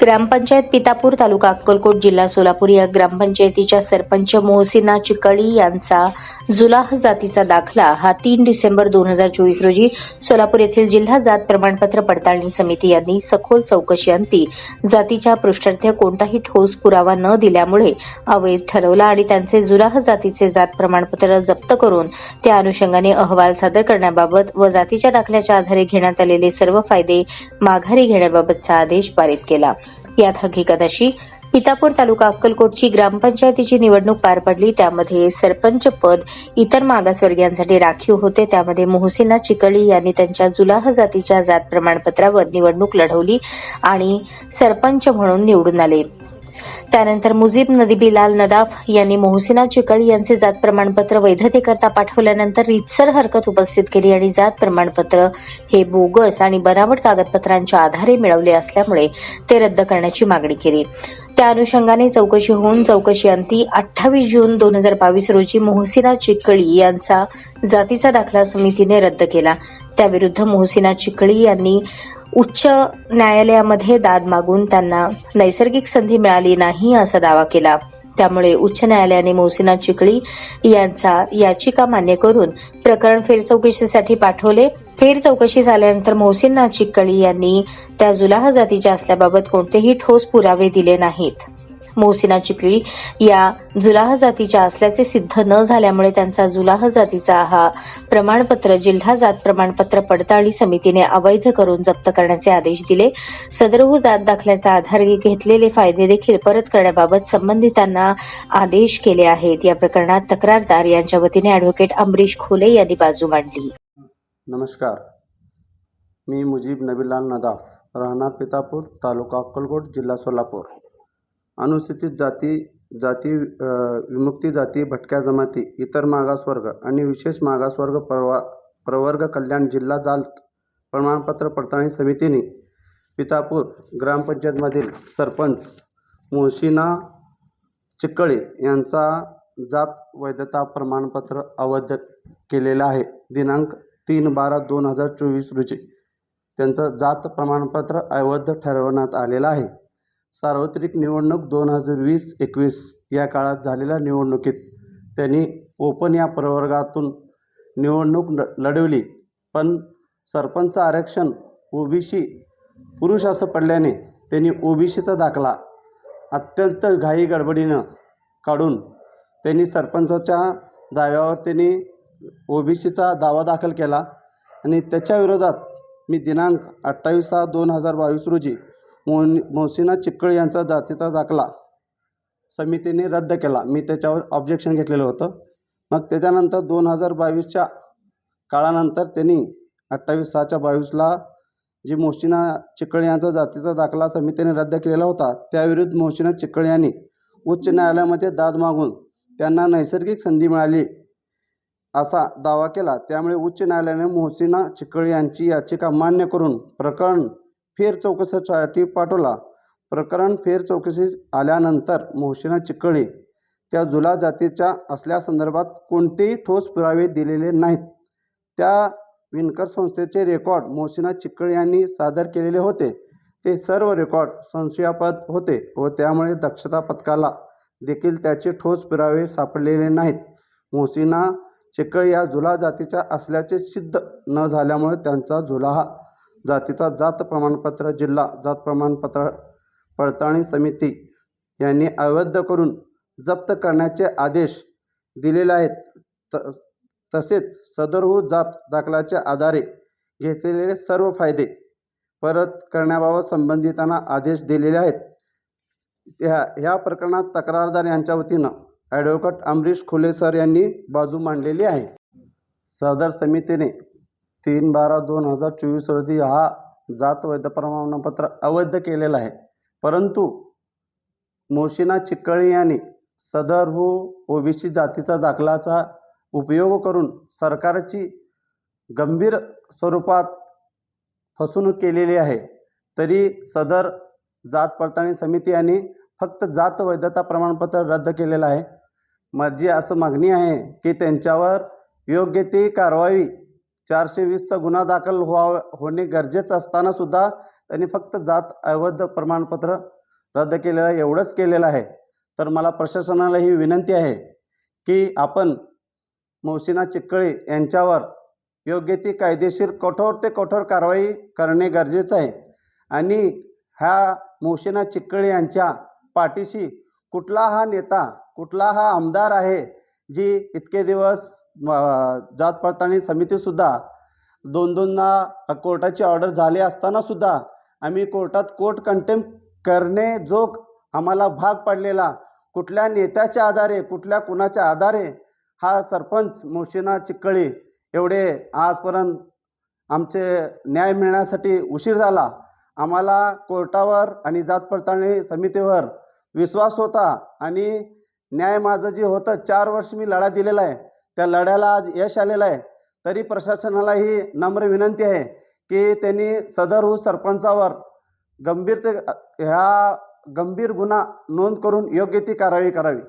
ग्रामपंचायत पितापूर तालुका अक्कलकोट जिल्हा सोलापूर या ग्रामपंचायतीच्या सरपंच मोहसिना चिकळी यांचा जुलाह जातीचा दाखला हा तीन डिसेंबर दोन हजार चोवीस रोजी सोलापूर येथील जिल्हा जात प्रमाणपत्र पडताळणी समिती यांनी सखोल चौकशी अंती जातीच्या पृष्ठार्थ कोणताही ठोस पुरावा न दिल्यामुळे अवैध ठरवला आणि त्यांचे जुलाह जातीचे जात प्रमाणपत्र जप्त करून त्या अनुषंगाने अहवाल सादर करण्याबाबत व जातीच्या दाखल्याच्या आधारे घेण्यात आलेले सर्व फायदे माघारी घेण्याबाबतचा आदेश पारित केला. यात हकीकत अशी पितापूर तालुका अक्कलकोटची ग्रामपंचायतीची निवडणूक पार पडली. त्यामध्ये सरपंच पद इतर मागासवर्गीयांसाठी राखीव होते. त्यामध्ये मोहसिना चिकळी यांनी त्यांच्या जुलाह जातीच्या जात प्रमाणपत्रावर निवडणूक लढवली आणि सरपंच म्हणून निवडून आले. त्यानंतर मुजीब नदीबीलाल नदाफ यांनी मोहसिना चिकळ यांचे जात प्रमाणपत्र वैधतेकरता पाठवल्यानंतर रितसर हरकत उपस्थित केली आणि जात प्रमाणपत्र हे बोगस आणि बनावट कागदपत्रांच्या आधारे मिळवले असल्यामुळे ते रद्द करण्याची मागणी केली. त्या अनुषंगाने चौकशी होऊन चौकशी अंती अठ्ठावीस जून दोन हजार बावीस रोजी मोहसिना चिकळी यांचा जातीचा दाखला समितीने रद्द केला. त्याविरुद्ध मोहसिना चिकळी यांनी उच्च न्यायालयामध्ये दाद मागून त्यांना नैसर्गिक संधी मिळाली नाही असा दावा केला. त्यामुळे उच्च न्यायालयाने मोहसिना चिकळी यांचा याचिका मान्य करून प्रकरण फेरचौकशीसाठी पाठवले. फेर चौकशी झाल्यानंतर मोहसिना चिकळी यांनी त्या जुलाह जातीच्या असल्याबाबत कोणतेही ठोस पुरावे दिले नाहीत. मोहसिनाची पिढी या जुलाह जातीच्या असल्याचे सिद्ध न झाल्यामुळे त्यांचा जुलाह जातीचा हा प्रमाणपत्र जिल्हा जात प्रमाणपत्र पडताळणी समितीने अवैध करून जप्त करण्याचे आदेश दिले. सदरहू जात दाखल्याचा आधार घेतलेले फायदे देखील परत करण्याबाबत संबंधितांना आदेश केले आहेत. या प्रकरणात तक्रारदार यांच्या वतीने अॅडव्होकेट अमरीश खोले यांनी बाजू मांडली. नमस्कार. मी मुजीब नबीलाल नदाफ राहणार पितापूर तालुका अक्कलकोट जिल्हा सोलापूर. अनुसूचित जाती जाती विमुक्ती जाती भटक्या जमाती इतर मागासवर्ग आणि विशेष मागासवर्ग प्रवा प्रवर्ग कल्याण जिल्हा जात प्रमाणपत्र पडताळणी समितीने पितापूर ग्रामपंचायतमधील सरपंच मोहसिना चिक्कळे यांचा जात वैधता प्रमाणपत्र अवैध केलेलं आहे. दिनांक तीन बारा दोन हजार चोवीस रोजी त्यांचं जात प्रमाणपत्र अवैध ठरवण्यात आलेलं आहे. सार्वत्रिक निवडणूक दोन हजार वीस एकवीस या काळात झालेल्या निवडणुकीत त्यांनी ओपन या प्रवर्गातून निवडणूक ल लढवली. पण सरपंच आरक्षण ओबीसी पुरुष असं पडल्याने त्यांनी ओबीसीचा दाखला अत्यंत घाई गडबडीनं काढून त्यांनी सरपंचाच्या दाव्यावर त्यांनी ओबीसीचा दावा दाखल केला. आणि त्याच्या विरोधात मी दिनांक अठ्ठावीस सहा दोन हजार बावीस रोजी मोहन मोहसिना चिक्कळ यांचा जातीचा दाखला समितीने रद्द केला. मी त्याच्यावर ऑब्जेक्शन घेतलेलं होतं. मग त्याच्यानंतर दोन हजार बावीसच्या काळानंतर त्यांनी अठ्ठावीस सहाच्या बावीसला जी मोहसिना चिक्कळ यांचा जातीचा दाखला समितीने रद्द केलेला होता त्याविरुद्ध मोहसिना चिक्कळ यांनी उच्च न्यायालयामध्ये दाद मागून त्यांना नैसर्गिक संधी मिळाली असा दावा केला. त्यामुळे उच्च न्यायालयाने मोहसिना चिक्कळ यांची याचिका मान्य करून प्रकरण फेर चौकशीसाठी पाठवला. प्रकरण फेर चौकशी आल्यानंतर मोहसिना चिकळे त्या जुला जातीच्या असल्यासंदर्भात कोणतेही ठोस पुरावे दिलेले नाहीत. त्या विणकर संस्थेचे रेकॉर्ड मोहसिना चिक्कळे यांनी सादर केलेले होते. ते सर्व रेकॉर्ड संशयापद होते व त्यामुळे दक्षता पथकाला देखील त्याचे ठोस पुरावे सापडलेले नाहीत. मोहसिना चिकळ या जुला जातीच्या असल्याचे सिद्ध न झाल्यामुळे त्यांचा जुलाहा जातीचा जात प्रमाणपत्र जिल्हा जात प्रमाणपत्र पडताळणी समिती यांनी अवैध करून जप्त करण्याचे आदेश दिलेले आहेत. त तसेच सदरहू हो जात दाखल्याच्या आधारे घेतलेले सर्व फायदे परत करण्याबाबत संबंधितांना आदेश दिलेले आहेत. ह्या ह्या प्रकरणात तक्रारदार यांच्या वतीनं ॲडव्होकेट अमरीश खुले सर यांनी बाजू मांडलेली आहे. सदर समितीने तीन बारा दोन हजार चोवीस रोजी हा जात वैध प्रमाणपत्र अवैध केलेला आहे. परंतु मोशिना चिक्कळी यांनी सदर हो ओबीसी जातीचा दाखलाचा उपयोग करून सरकारची गंभीर स्वरूपात फसवणूक केलेली आहे. तरी सदर जात पडताळणी समिती यांनी फक्त जात वैधता प्रमाणपत्र रद्द केलेलं आहे. माझी असं मागणी आहे की त्यांच्यावर योग्य ती कारवाई चारशे वीसचा गुन्हा दाखल व्हावा होणे गरजेचं असतानासुद्धा त्यांनी फक्त जात अवैध प्रमाणपत्र रद्द केलेलं आहे एवढंच केलेलं आहे. तर मला प्रशासनाला ही विनंती आहे की आपण मोहसिना चिक्कळे यांच्यावर योग्य ती कायदेशीर कठोर ते कठोर कारवाई करणे गरजेचं आहे. आणि ह्या मोहसिना चिक्कळे यांच्या पाठीशी कुठला हा नेता कुठला हा आमदार आहे जी इतके दिवस जात पडताळणी समितीसुद्धा दोन दोनदा कोर्टाची ऑर्डर झाली असतानासुद्धा आम्ही कोर्टात कोर्ट कंटेम करणे जो आम्हाला भाग पडलेला. कुठल्या नेत्याच्या आधारे कुठल्या कुणाच्या आधारे हा सरपंच मोशिना चिक्कळी एवढे आजपर्यंत आमचे न्याय मिळण्यासाठी उशीर झाला. आम्हाला कोर्टावर आणि जात पडताळणी समितीवर विश्वास होता आणि न्याय माझं जे होतं चार वर्ष मी लढा दिलेला आहे. त्या लढ्याला आज यश आलेलं आहे. तरी प्रशासनाला ही नम्र विनंती आहे की त्यांनी सदर हो सरपंचावर गंभीर ते ह्या गंभीर गुन्हा नोंद करून योग्य ती कारवाई करावी.